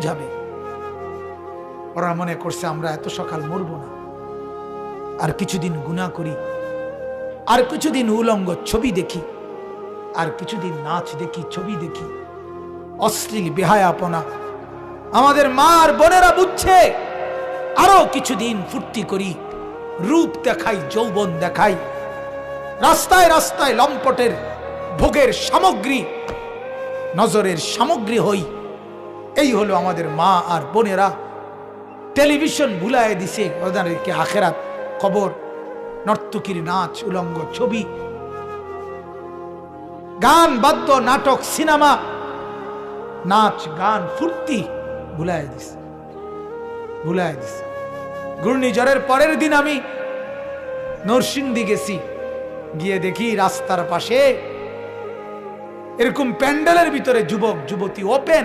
বুঝাবে। ওরা মনে করছে আমরা এত সকাল মরবো না। আর কিছুদিন গুণা করি, আর কিছুদিন উলঙ্গ ছবি দেখি, আর কিছুদিন নাচ দেখি, ছবি দেখি, অশ্লীল বেহায়াপনা। আমাদের মা আর বোনেরা বুঝছে, আরও কিছুদিন ফুর্তি করি, রূপ দেখাই, যৌবন দেখাই, রাস্তায় রাস্তায় লম্পটের ভোগের সামগ্রী, নজরের সামগ্রী হই এই হলো আমাদের মা আর বোনেরা। টেলিভিশন ভুলায় দিছে ওদেরকে আখেরাত। খবর, নর্তকীর নাচ, উলঙ্গ ছবি। গান, বাদ্য, নাটক, সিনেমা, নাচ, গান, ফুর্তি ভুলায় দিছে। ভুলায় দিছে। ঘূর্ণিঝড়ের পরের দিন আমি নরসিংদী গেছি। গিয়ে দেখি রাস্তার পাশে এরকম প্যান্ডেলের ভিতরে যুবক, যুবতী ওপেন